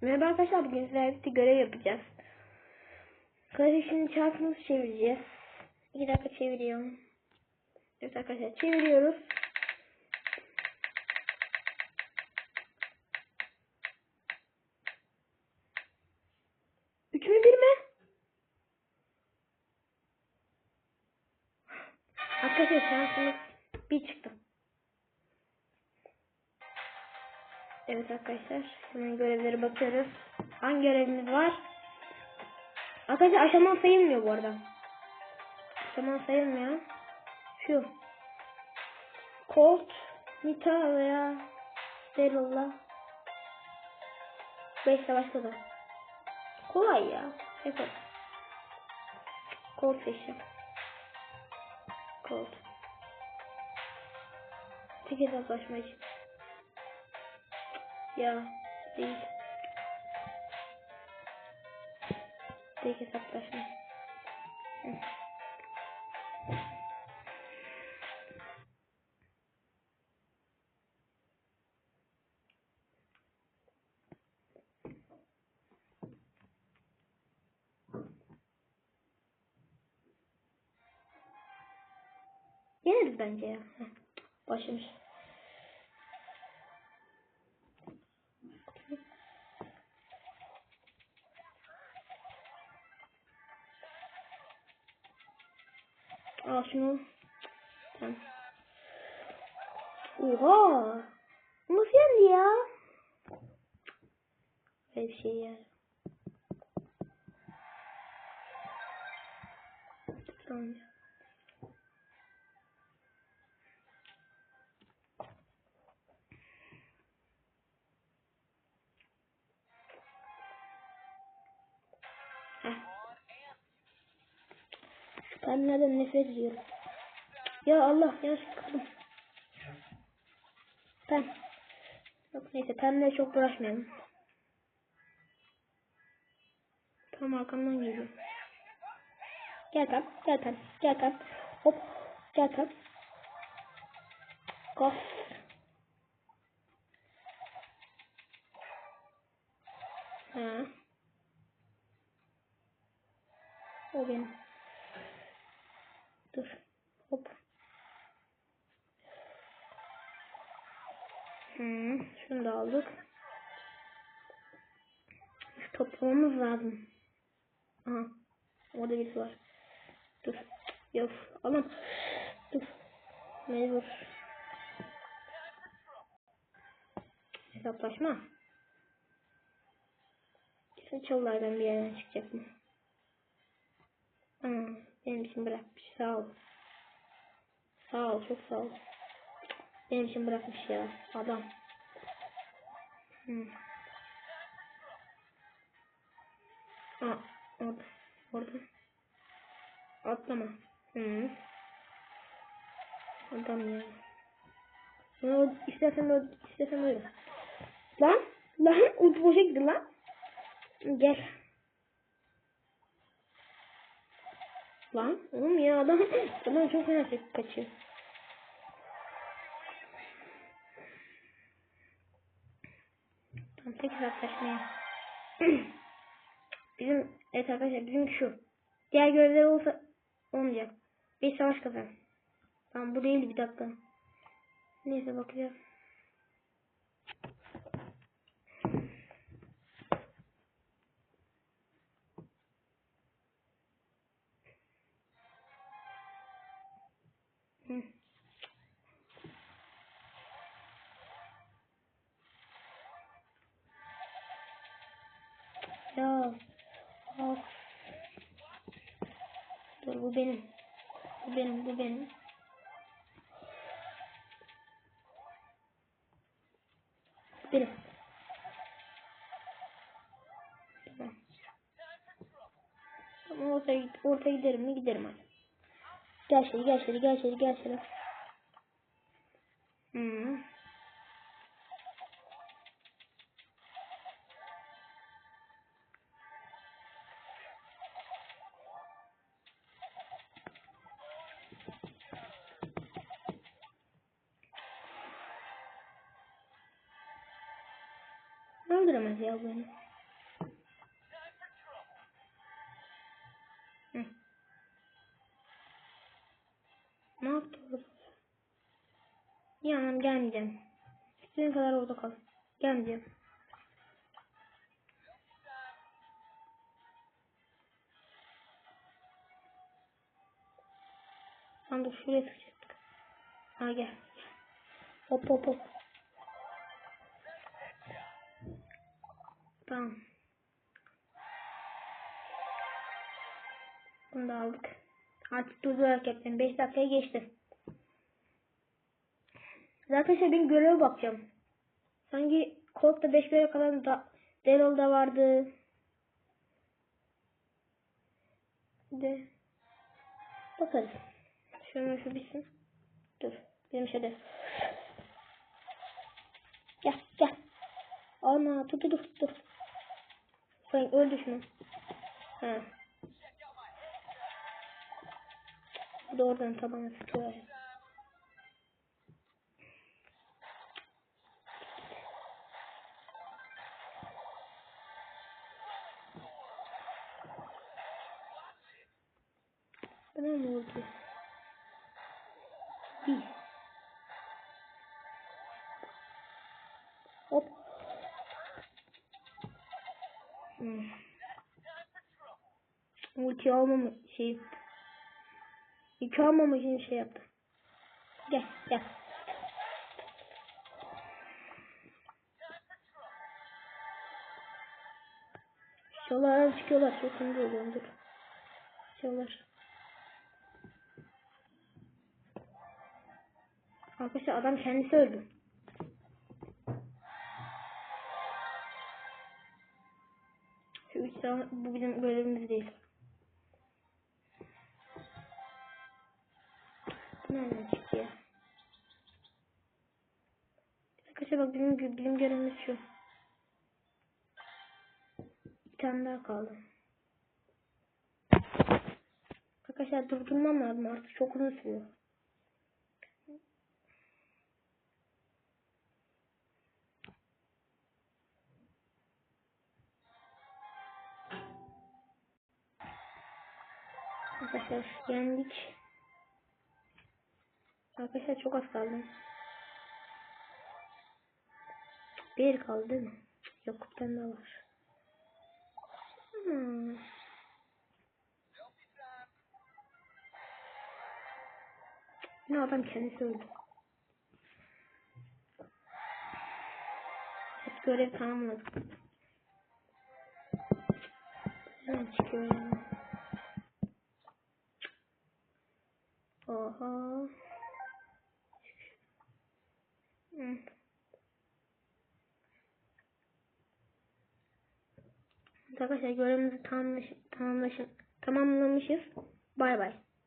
Merhaba arkadaşlar bugün sizlerle birlikte görev yapacağız. Kardeşinin çarpımızı çevireceğiz. İki dakika çeviriyorum. Evet arkadaşlar çeviriyoruz. Üç mü bir mi? Arkadaşlar şansımız bir çıktı. Evet arkadaşlar hemen görevlere bakıyoruz. Hangi görevimiz var? Arkadaşlar aşaman sayılmıyor bu arada. Aşaman sayılmıyor. Şu. Colt, Nita veya Daryl'la 5 savaşta da. Kolay ya. Yapalım. Colt seçeceğim. Colt. Tek hesaplaşma için. Ya değil. Tek hesaplaşma. Hı. Yeneriz bence ya. Başlamış. Al şunu. Tamam. Oha. Nasıl yendi ya? Bir şey ya. Tamam. Pembelerden nefret ediyorum. Ya Allah yanlış kırdım. Pem. Yok neyse pembe çok uğraşmayalım. Tam arkamdan geliyor. Gel pem. Gel pem. Gel pem. Hop. Gel pem. Kof. Ha. O benim. Dur. Hop. Hmm, şunu da aldık. Şu toplamamız lazım. Aha. Orada birisi var. Dur. Yok. Alam. Dur. Mecbur. Hesaplaşma. Kesin çalılardan bir yerden çıkacak mı? Hmm, benim için bırakmış. Sağ ol. Sağ ol. Çok sağ ol. Benim için bırakmış ya. Adam. Hmm. Aa, orada. Orada. Atlama. Hmm. Adam ya. Ya, istersen de istersen öyle. Lan. Lan. Ulti boşa gitti lan. Gel. Lan oğlum ya adam adam çok fena kaçıyor. Tamam tek hesaplaşmaya. bizim evet arkadaşlar bizim şu. Diğer görevler olsa olmayacak. Bir savaş kazan. Tamam bu değil bir dakika. Neyse bakacağız. Ya. Of. Dur bu benim. Bu benim, bu benim. Bu benim. Tamam. Tamam ortaya, ortaya giderim mi giderim hadi. Gel şöyle gel şöyle gel şöyle gel şöyle. Hmm. kandıramaz ya beni. Hı. Ne yaptı orada? Yanım gelmeyeceğim. Senin kadar orada kal. Gelmeyeceğim. Sandık şuraya sıkacaktık. Ha gel. Hop hop hop. Tamam. Bunu da aldık. Artık durdurarak yapayım. 5 dakikaya geçti. Zaten şey ben göreve bakacağım. Sanki Colt 5 görev kalan da Daryl'da vardı. De bakarız. Şöyle şu bitsin. Dur. Benim şeyde. Gel gel. Ana dur dur dur Sen öldü şunu. Ha. Bu da oradan tabana sıkıyor. Bana ne oldu? Ulti almamı şey almamı için şey yaptı. Gel gel. Şuralara çıkıyorlar. Çok hızlı oluyorum dur. Arkadaşlar adam kendisi öldü. Şu üç saat bu bizim bölümümüz değil. Arkadaşlar bak bizim, bizim görevimiz şu. Bir tane daha kaldı. Arkadaşlar durdurmam lazım artık çok uzun sürüyor. Arkadaşlar yendik. Arkadaşlar çok az kaldı. Bir kaldı değil mi? Yok daha var. Hmm. Ne adam kendisi öldü. Hep görev tamamladık. Nereden çıkıyor ya? Oha. Hmm. Arkadaşlar görevimizi tamamlamış, tamamlamış, tamamlamışız. Bay bay.